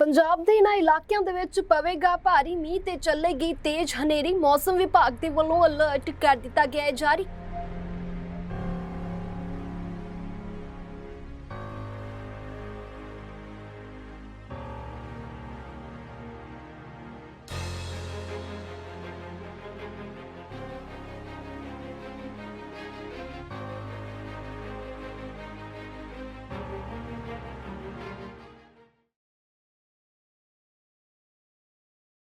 ਪੰਜਾਬ ਦੇ ਇਨ੍ਹਾਂ ਇਲਾਕਿਆਂ ਦੇ ਵਿੱਚ ਪਵੇਗਾ ਭਾਰੀ ਮੀਂਹ ਤੇ ਚੱਲੇਗੀ ਤੇਜ਼ ਹਨੇਰੀ। ਮੌਸਮ ਵਿਭਾਗ ਦੇ ਵੱਲੋਂ ਅਲਰਟ ਕਰ ਦਿੱਤਾ ਗਿਆ ਹੈ। ਜਾਰੀ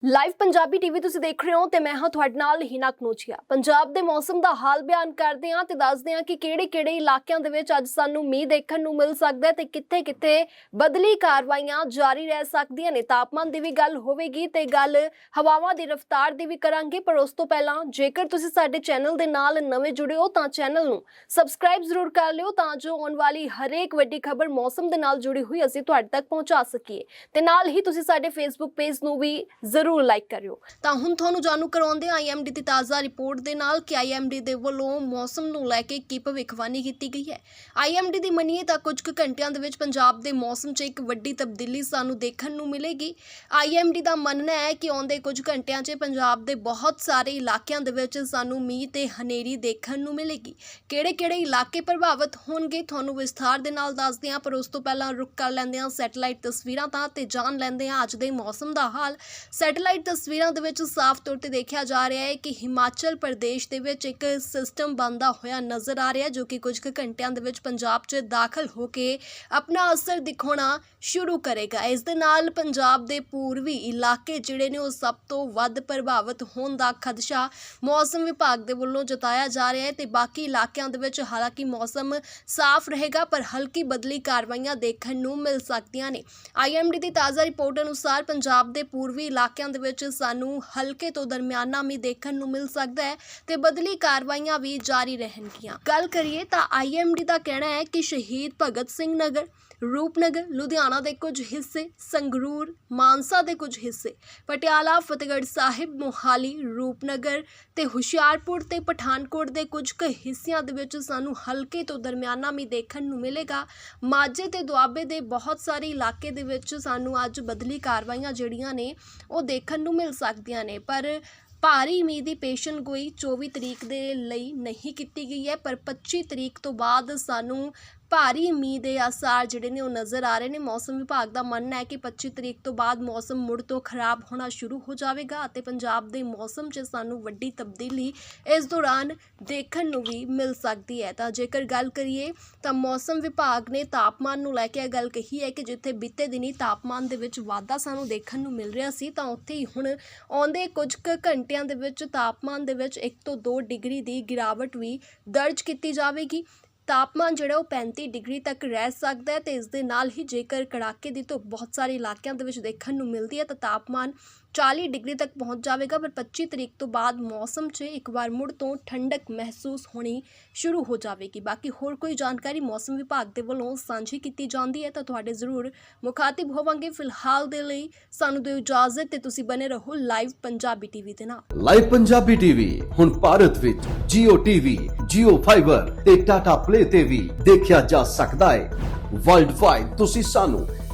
ਲਾਈਵ ਪੰਜਾਬੀ ਟੀਵੀ ਤੁਸੀਂ ਦੇਖ ਰਹੇ ਹੋ ਤੇ ਮੈਂ ਹਾਂ ਤੁਹਾਡੇ ਨਾਲ ਹੀਨਾ ਕਨੋਚੀਆ। ਪੰਜਾਬ ਦੇ ਮੌਸਮ ਦਾ ਹਾਲ ਬਿਆਨ ਕਰਦੇ ਹਾਂ ਤੇ ਦੱਸਦੇ ਹਾਂ ਕਿ ਕਿਹੜੇ-ਕਿਹੜੇ ਇਲਾਕਿਆਂ ਦੇ ਵਿੱਚ ਅੱਜ ਸਾਨੂੰ ਮੀਂਹ ਦੇਖਣ ਨੂੰ ਮਿਲ ਸਕਦਾ ਹੈ ਤੇ ਕਿੱਥੇ-ਕਿੱਥੇ ਬਦਲੀ ਕਾਰਵਾਈਆਂ ਜਾਰੀ ਰਹਿ ਸਕਦੀਆਂ ਨੇ। ਤਾਪਮਾਨ ਦੀ ਵੀ ਗੱਲ ਹੋਵੇਗੀ ਤੇ ਗੱਲ ਹਵਾਵਾਂ ਦੀ ਰਫ਼ਤਾਰ ਦੀ ਵੀ ਕਰਾਂਗੇ, ਪਰ ਉਸ ਤੋਂ ਪਹਿਲਾਂ ਜੇਕਰ ਤੁਸੀਂ ਸਾਡੇ ਚੈਨਲ ਦੇ ਨਾਲ ਨਵੇਂ ਜੁੜੇ ਹੋ ਤਾਂ ਚੈਨਲ ਨੂੰ ਸਬਸਕ੍ਰਾਈਬ ਜ਼ਰੂਰ ਕਰ ਲਿਓ ਤਾਂ ਜੋ ਆਉਣ ਵਾਲੀ ਹਰੇਕ ਵੱਡੀ ਖਬਰ ਮੌਸਮ ਦੇ ਨਾਲ ਜੁੜੀ ਹੋਈ ਅਸੀਂ ਤੁਹਾਡੇ ਤੱਕ ਪਹੁੰਚਾ ਸਕੀਏ। ਤੇ ਨਾਲ ਹੀ ਤੁਸੀਂ ਸਾਡੇ ਫੇਸਬੁੱਕ ਪੇਜ ਨੂੰ ਵੀ ਜ਼ਰੂਰ ਲਾਈਕ ਕਰਿਓ। ਤਾਂ ਹੁਣ ਤੁਹਾਨੂੰ ਜਾਣੂ ਕਰਾਉਂਦੇ ਆਈਐਮਡੀ ਦੀ ਤਾਜ਼ਾ ਰਿਪੋਰਟ ਦੇ ਨਾਲ ਕਿ ਆਈਐਮਡੀ ਦੇ ਵੱਲੋਂ ਮੌਸਮ ਨੂੰ ਲੈ ਕੇ ਕੀ ਭਵਿੱਖਬਾਣੀ ਕੀਤੀ ਗਈ ਹੈ। ਆਈਐਮਡੀ ਦੀ ਮੰਨੀਏ ਤਾਂ ਕੁਝ ਕੁ ਘੰਟਿਆਂ ਦੇ ਵਿੱਚ ਪੰਜਾਬ ਦੇ ਮੌਸਮ 'ਚ ਇੱਕ ਵੱਡੀ ਤਬਦੀਲੀ ਸਾਨੂੰ ਦੇਖਣ ਨੂੰ ਮਿਲੇਗੀ। ਆਈਐਮਡੀ ਦਾ ਮੰਨਣਾ ਹੈ ਕਿ ਆਉਂਦੇ ਕੁਝ ਘੰਟਿਆਂ 'ਚ ਪੰਜਾਬ ਦੇ ਬਹੁਤ ਸਾਰੇ ਇਲਾਕਿਆਂ ਦੇ ਵਿੱਚ ਸਾਨੂੰ ਮੀਂਹ ਤੇ ਹਨੇਰੀ ਦੇਖਣ ਨੂੰ ਮਿਲੇਗੀ। ਕਿਹੜੇ-ਕਿਹੜੇ ਇਲਾਕੇ ਪ੍ਰਭਾਵਿਤ ਹੋਣਗੇ ਤੁਹਾਨੂੰ ਵਿਸਥਾਰ ਦੇ ਨਾਲ ਦੱਸਦੇ ਹਾਂ, ਪਰ ਉਸ ਤੋਂ ਪਹਿਲਾਂ ਰੁਕ ਕਰ ਲੈਂਦੇ ਹਾਂ ਸੈਟੇਲਾਈਟ ਤਸਵੀਰਾਂ ਤਾਂ ਤੇ ਜਾਣ ਲੈਂਦੇ ਹਾਂ ਅੱਜ ਦੇ ਮੌਸਮ ਦਾ ਹਾਲ। ਸੈਟ ਸੈਟੇਲਾਈਟ ਤਸਵੀਰਾਂ ਦੇ ਵਿੱਚ ਸਾਫ਼ ਤੌਰ ਤੇ ਦੇਖਿਆ ਜਾ ਰਿਹਾ ਹੈ ਕਿ ਹਿਮਾਚਲ ਪ੍ਰਦੇਸ਼ ਦੇ ਵਿੱਚ ਇੱਕ ਸਿਸਟਮ ਬਣਦਾ ਹੋਇਆ ਨਜ਼ਰ ਆ ਰਿਹਾ ਜੋ ਕਿ ਕੁਝ ਕੁ ਘੰਟਿਆਂ ਦੇ ਵਿੱਚ ਪੰਜਾਬ 'ਚ ਦਾਖਲ ਹੋ ਕੇ ਆਪਣਾ ਅਸਰ ਦਿਖਾਉਣਾ ਸ਼ੁਰੂ ਕਰੇਗਾ। ਇਸ ਦੇ ਨਾਲ ਪੰਜਾਬ ਦੇ ਪੂਰਬੀ ਇਲਾਕੇ ਜਿਹੜੇ ਨੇ ਉਹ ਸਭ ਤੋਂ ਵੱਧ ਪ੍ਰਭਾਵਿਤ ਹੋਣ ਦਾ ਖਦਸ਼ਾ ਮੌਸਮ ਵਿਭਾਗ ਦੇ ਵੱਲੋਂ ਜਤਾਇਆ ਜਾ ਰਿਹਾ ਹੈ ਤੇ ਬਾਕੀ ਇਲਾਕਿਆਂ ਦੇ ਵਿੱਚ ਹਾਲਾਂਕਿ ਮੌਸਮ ਸਾਫ਼ ਰਹੇਗਾ ਪਰ ਹਲਕੀ ਬਦਲੀ ਕਾਰਵਾਈਆਂ ਦੇਖਣ ਨੂੰ ਮਿਲ ਸਕਦੀਆਂ ਨੇ। ਆਈਐਮਡੀ ਦੀ ਤਾਜ਼ਾ ਰਿਪੋਰਟ ਅਨੁਸਾਰ ਪੰਜਾਬ ਦੇ ਪੂਰਬੀ ਇਲਾਕਿਆਂ ਦੇ ਵਿੱਚ ਸਾਨੂੰ ਹਲਕੇ ਤੋਂ ਦਰਮਿਆਨਾ ਮੀਂਹ ਦੇਖਣ ਨੂੰ ਮਿਲ ਸਕਦਾ ਹੈ ਤੇ ਬਦਲੀ ਕਾਰਵਾਈਆਂ ਵੀ ਜਾਰੀ ਰਹਿਣਗੀਆਂ। ਗੱਲ ਕਰੀਏ ਤਾਂ ਆਈਐਮਡੀ ਦਾ ਕਹਿਣਾ ਹੈ ਕਿ ਸ਼ਹੀਦ ਭਗਤ ਸਿੰਘ ਨਗਰ, ਰੂਪਨਗਰ, ਲੁਧਿਆਣਾ ਦੇ ਕੁਝ ਹਿੱਸੇ, ਸੰਗਰੂਰ, ਮਾਨਸਾ ਦੇ ਕੁਝ ਹਿੱਸੇ, ਪਟਿਆਲਾ, ਫਤਿਹਗੜ੍ਹ ਸਾਹਿਬ, ਮੋਹਾਲੀ, ਰੂਪਨਗਰ ਤੇ ਹੁਸ਼ਿਆਰਪੁਰ ਤੇ ਪਠਾਨਕੋਟ ਦੇ ਕੁਝ ਕੁ ਹਿੱਸਿਆਂ ਦੇ ਵਿੱਚ ਸਾਨੂੰ ਹਲਕੇ ਤੋਂ ਦਰਮਿਆਨਾ ਮੀਂਹ ਦੇਖਣ ਨੂੰ ਮਿਲੇਗਾ। ਮਾਝੇ ਤੇ ਦੁਆਬੇ ਦੇ ਬਹੁਤ ਸਾਰੇ ਇਲਾਕੇ ਦੇ ਵਿੱਚ ਸਾਨੂੰ ਅੱਜ ਬਦਲੀ ਕਾਰਵਾਈਆਂ ਜਿਹੜੀਆਂ ਨੇ, ਉਹ ਦੇਖਣ ਨੂੰ ਮਿਲ ਸਕਦੀਆਂ ਨੇ, ਪਰ ਭਾਰੀ ਮੀਂਹ ਦੀ ਪੇਸ਼ਨ ਗੋਈ 24 ਤਰੀਕ ਦੇ ਲਈ ਨਹੀਂ ਕੀਤੀ ਗਈ ਹੈ, ਪਰ 25 ਤਰੀਕ ਤੋਂ ਬਾਅਦ ਸਾਨੂੰ ਭਾਰੀ ਮੀਂਹ ਦੇ ਆਸਾਰ ਜਿਹੜੇ ਨੇ ਉਹ ਨਜ਼ਰ ਆ ਰਹੇ ਨੇ। ਮੌਸਮ ਵਿਭਾਗ ਦਾ ਮੰਨਣਾ ਹੈ ਕਿ 25 ਤਰੀਕ ਤੋਂ ਬਾਅਦ ਮੌਸਮ ਮੁੜ ਤੋਂ ਖਰਾਬ ਹੋਣਾ ਸ਼ੁਰੂ ਹੋ ਜਾਵੇਗਾ ਅਤੇ ਪੰਜਾਬ ਦੇ ਮੌਸਮ 'ਚ ਸਾਨੂੰ ਵੱਡੀ ਤਬਦੀਲੀ ਇਸ ਦੌਰਾਨ ਦੇਖਣ ਨੂੰ ਵੀ ਮਿਲ ਸਕਦੀ ਹੈ। ਤਾਂ ਜੇਕਰ ਗੱਲ ਕਰੀਏ ਤਾਂ ਮੌਸਮ ਵਿਭਾਗ ਨੇ ਤਾਪਮਾਨ ਨੂੰ ਲੈ ਕੇ ਇਹ ਗੱਲ ਕਹੀ ਹੈ ਕਿ ਜਿੱਥੇ ਬੀਤੇ ਦਿਨੀ ਤਾਪਮਾਨ ਦੇ ਵਿੱਚ ਵਾਧਾ ਸਾਨੂੰ ਦੇਖਣ ਨੂੰ ਮਿਲ ਰਿਹਾ ਸੀ, ਤਾਂ ਉੱਥੇ ਹੀ ਹੁਣ ਆਉਂਦੇ ਕੁਝ ਕੁ ਘੰਟਿਆਂ ਦੇ ਵਿੱਚ ਤਾਪਮਾਨ ਦੇ ਵਿੱਚ 1 ਤੋਂ 2 ਡਿਗਰੀ ਦੀ ਗਿਰਾਵਟ ਵੀ ਦਰਜ ਕੀਤੀ ਜਾਵੇਗੀ। ਤਾਪਮਾਨ ਜਿਹੜਾ ਉਹ 35 ਡਿਗਰੀ ਤੱਕ ਰਹਿ ਸਕਦਾ ਹੈ ਤੇ ਇਸ ਦੇ ਨਾਲ ਹੀ ਜੇਕਰ ਕੜਾਕੇ ਦੀ ਧੁੱਪ ਬਹੁਤ ਸਾਰੇ ਇਲਾਕਿਆਂ ਦੇ ਵਿੱਚ ਦੇਖਣ ਨੂੰ ਮਿਲਦੀ ਹੈ ਤਾਂ ਤਾਪਮਾਨ 40 ਡਿਗਰੀ ਤੱਕ ਪਹੁੰਚ ਜਾਵੇਗਾ ਪਰ 25 ਤਰੀਕ ਤੋਂ ਬਾਅਦ ਮੌਸਮ 'ਚ ਇੱਕ ਵਾਰ ਮੁੜ ਤੋਂ ਠੰਡਕ ਮਹਿਸੂਸ ਹੋਣੀ ਸ਼ੁਰੂ ਹੋ ਜਾਵੇਗੀ। ਬਾਕੀ ਹੋਰ ਕੋਈ ਜਾਣਕਾਰੀ ਮੌਸਮ ਵਿਭਾਗ ਦੇ ਵੱਲੋਂ ਸਾਂਝੀ ਕੀਤੀ ਜਾਂਦੀ ਹੈ ਤਾਂ ਤੁਹਾਡੇ ਜ਼ਰੂਰ ਮੁਖਾਤਿਬ ਹੋਵਾਂਗੇ। ਫਿਲਹਾਲ ਦੇ ਲਈ ਸਾਨੂੰ ਦਿਓ ਇਜਾਜ਼ਤ ਤੇ ਤੁਸੀਂ ਬਨੇ ਰਹੋ ਲਾਈਵ ਪੰਜਾਬੀ ਟੀਵੀ ਦੇ ਨਾਲ। ਲਾਈਵ ਪੰਜਾਬੀ ਟੀਵੀ ਹੁਣ ਭਾਰਤ ਵਿੱਚ Jio TV, Jio Fiber ਤੇ Tata Play ਤੇ ਵੀ ਦੇਖਿਆ ਜਾ ਸਕਦਾ ਹੈ। ਵਰਲਡ ਵਾਈਡ ਤੁਸੀਂ ਸਾਨੂੰ